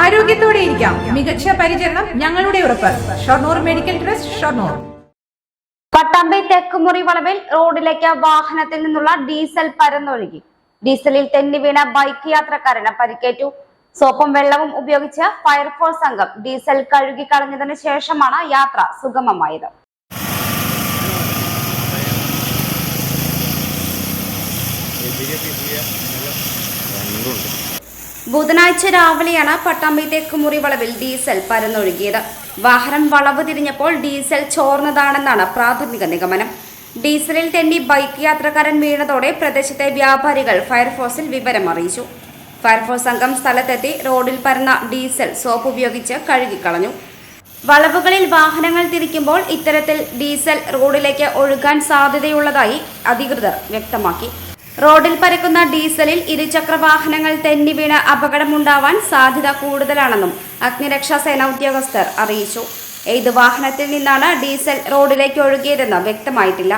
ആരോഗ്യത്തോടെ ഇരിക്കാം. മികച്ച പരിചരണം ഞങ്ങളുടെ ഉറപ്പ്. Shoranur medical trust Shoranur. Pattambi Thekkumuri വളവിൽ റോഡിലേക്ക് വാഹനത്തിൽ നിന്നുള്ള ഡീസൽ പരന്നൊഴുകി. ഡീസലിൽ തെന്നി വീണ ബൈക്ക് യാത്രക്കാരന് പരിക്കേറ്റു. സോപ്പും വെള്ളവും ഉപയോഗിച്ച് ഫയർഫോഴ്സ് സംഘം ഡീസൽ കഴുകി കളഞ്ഞതിന് ശേഷമാണ് യാത്ര സുഗമമായത്. ബുധനാഴ്ച രാവിലെയാണ് പട്ടാമ്പി തെക്കുമുറി വളവിൽ ഡീസൽ പരന്നൊഴുകിയത്. വാഹനം വളവ് തിരിഞ്ഞപ്പോൾ ഡീസൽ ചോർന്നതാണെന്നാണ് പ്രാഥമിക നിഗമനം. ഡീസലിൽ തെന്നി ബൈക്ക് യാത്രക്കാരൻ വീണതോടെ പ്രദേശത്തെ വ്യാപാരികൾ ഫയർഫോഴ്സിൽ വിവരം അറിയിച്ചു. ഫയർഫോഴ്സ് സംഘം സ്ഥലത്തെത്തി റോഡിൽ പരന്ന ഡീസൽ സോപ്പ് ഉപയോഗിച്ച് കഴുകിക്കളഞ്ഞു. വളവുകളിൽ വാഹനങ്ങൾ തിരിക്കുമ്പോൾ ഇത്തരത്തിൽ ഡീസൽ റോഡിലേക്ക് ഒഴുകാൻ സാധ്യതയുള്ളതായി അധികൃതർ വ്യക്തമാക്കി. റോഡിൽ പരക്കുന്ന ഡീസലിൽ ഇരുചക്ര വാഹനങ്ങൾ തെന്നി വീണ് അപകടമുണ്ടാവാൻ സാധ്യത കൂടുതലാണെന്നും അഗ്നിരക്ഷാ സേന ഉദ്യോഗസ്ഥർ അറിയിച്ചു. ഏത് വാഹനത്തിൽ നിന്നാണ് ഡീസൽ റോഡിലേക്ക് ഒഴുകിയതെന്ന് വ്യക്തമായിട്ടില്ല.